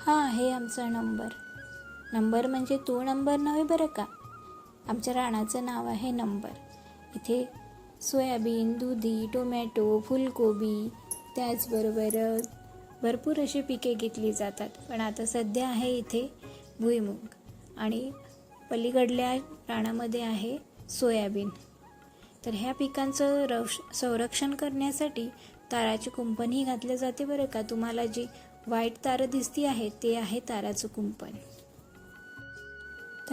हा आहे आमचा नंबर. नंबर म्हणजे तो नंबर नव्हे बरं का? आमच्या रानाचं नाव आहे नंबर. इथे सोयाबीन दुधी टोमॅटो फुलकोबी त्याचबरोबर भरपूर अशी पिके घेतली जातात. पण आता सध्या आहे इथे भुईमुग. आणि पलीकडल्या रानामध्ये आहे सोयाबीन. तर ह्या पिकांचं रक्ष संरक्षण करण्यासाठी ताराची कुंपणही घातले जाते बरं का? तुम्हाला जी वाईट तारं दिसती आहे ते आहे ताराचं कुंपण.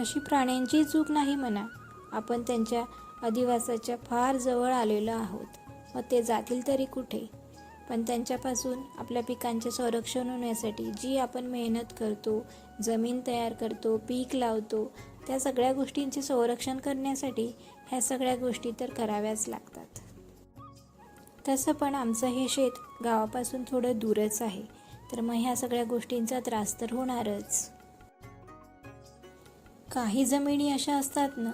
तशी प्राण्यांची चूक नाही म्हणा आपण त्यांच्या अधिवासाच्या फार जवळ आलेलो आहोत. मग ते जातील तरी कुठे? पण त्यांच्यापासून आपल्या पिकांचे संरक्षण होण्यासाठी जी आपण मेहनत करतो जमीन तयार करतो पीक लावतो त्या सगळ्या गोष्टींचे संरक्षण करण्यासाठी ह्या सगळ्या गोष्टी तर कराव्याच लागतात. तसं पण आमचं हे शेत गावापासून थोडं दूरच आहे. तर मग ह्या सगळ्या गोष्टींचा त्रास तर होणारच. काही जमिनी अशा असतात ना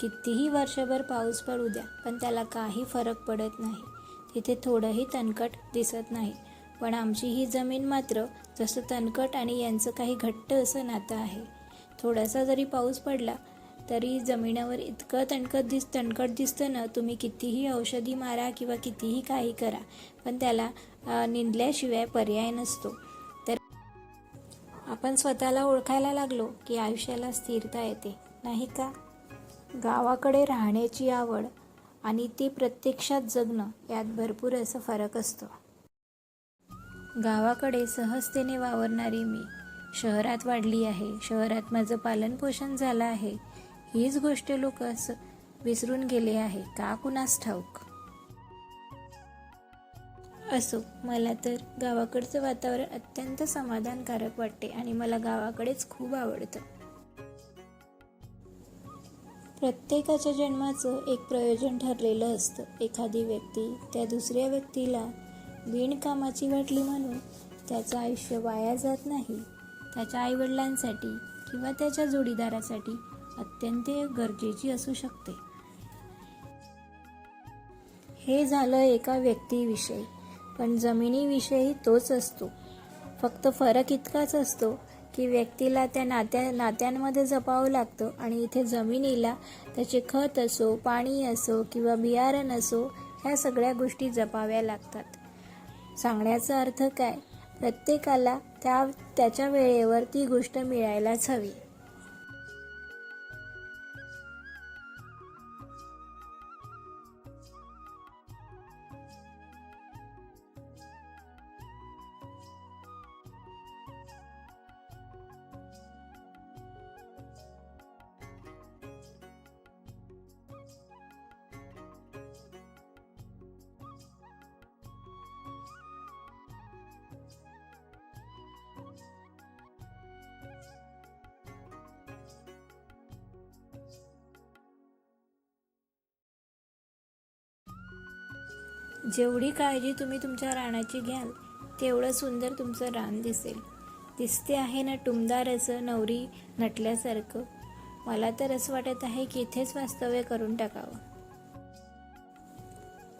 कितीही वर्षभर पाऊस पडू द्या पण त्याला काही फरक पडत नाही. तिथे थोडंही तणकट दिसत नाही. पण आमची ही जमीन मात्र जसं तणकट आणि यांचं काही घट्ट असं नातं आहे. थोडासा जरी पाऊस पडला तरी जमिनीवर इतकं तणकट दिस तणकट दिसतं ना तुम्ही कितीही औषधी मारा किंवा कितीही काही करा पण त्याला निंदल्याशिवाय पर्याय नसतो. तर आपण स्वतःला ओळखायला लागलो की आयुष्याला स्थिरता येते नाही का? गावाकडे राहण्याची आवड आणि ते प्रत्यक्षात जगणं यात भरपूर असं फरक असतो. गावाकडे सहजतेने वावरणारी मी शहरात वाढली आहे शहरात माझं पालनपोषण झालं आहे हीच गोष्ट लोक असं विसरून गेले आहे. का कुणास ठाऊक? असो मला तर गावाकडचं वातावरण अत्यंत समाधानकारक वाटते आणि मला गावाकडेच खूप आवडतं. प्रत्येकाच्या जन्माचं एक प्रयोजन ठरलेलं असतं. एखादी व्यक्ती त्या दुसऱ्या व्यक्तीला बिणकामाची वाटली म्हणून त्याचं आयुष्य वाया जात नाही. त्याच्या आईवडिलांसाठी किंवा त्याच्या जोडीदारासाठी अत्यंत गरजेची असू शकते. हे झालं एका व्यक्तीविषयी पण जमिनीविषयी तोच असतो. फक्त फरक इतकाच असतो की व्यक्तीला त्या नात्या नात्यांमध्ये जपावं लागतं आणि इथे जमिनीला त्याचे खत असो पाणी असो किंवा बियारण असो ह्या सगळ्या गोष्टी जपाव्या लागतात. सांगण्याचा अर्थ काय? प्रत्येकाला त्या त्याच्या वेळेवर ती गोष्ट मिळायलाच हवी. जेवढी काळजी तुम्ही तुमच्या रानाची घ्याल तेवढं सुंदर तुमचं रान दिसेल. दिसते आहे ना टुमदार असं नवरी नटल्यासारखं. मला तर असं वाटत आहे की इथेच वास्तव्य करून टाकावं.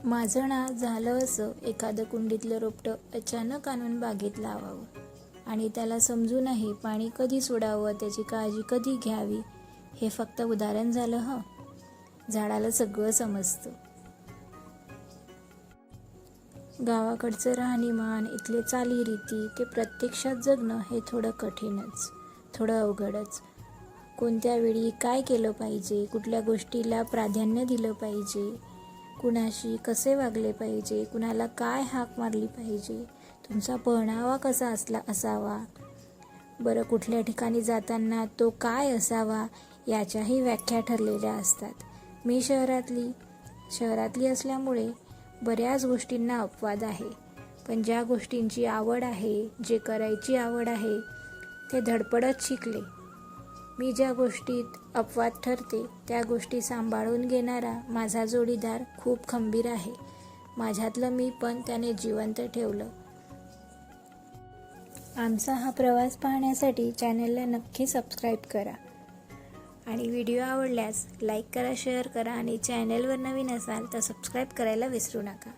माझं ना झालं असं एखादं कुंडीतलं रोपटं अचानक आणून बागेत लावावं. आणि त्याला समजूनही पाणी कधी सोडावं त्याची काळजी कधी घ्यावी हे फक्त उदाहरण झालं हं? झाडाला सगळं समजतं. गावाकडचं राहणीमान इथले चालीरीती ते प्रत्यक्षात जगणं हे थोडं कठीणच थोडं अवघडच. कोणत्या वेळी काय केलं पाहिजे? कुठल्या गोष्टीला प्राधान्य दिलं पाहिजे? कुणाशी कसे वागले पाहिजे? कुणाला काय हाक मारली पाहिजे? तुमचा पहनावा कसा असला असावा? बरं कुठल्या ठिकाणी जाताना तो काय असावा याच्याही व्याख्या ठरलेल्या असतात. मी शहरातली शहरातली असल्यामुळे बऱ्याच गोष्टींना अपवाद आहे. पण ज्या गोष्टींची आवड आहे जे करायची आवड आहे ते धडपडत शिकले. मी ज्या गोष्टीत अपवाद ठरते त्या गोष्टी सांभाळून घेणारा माझा जोडीदार खूप खंबीर आहे. माझ्यातलं मी पण त्याने जिवंत ठेवलं. आमचा हा प्रवास पाहण्यासाठी चॅनलला नक्की सबस्क्राईब करा. आणि व्हिडिओ आवडल्यास लाईक करा शेअर करा आणि चॅनलवर नवीन असाल तर सबस्क्राईब करायला विसरू नका.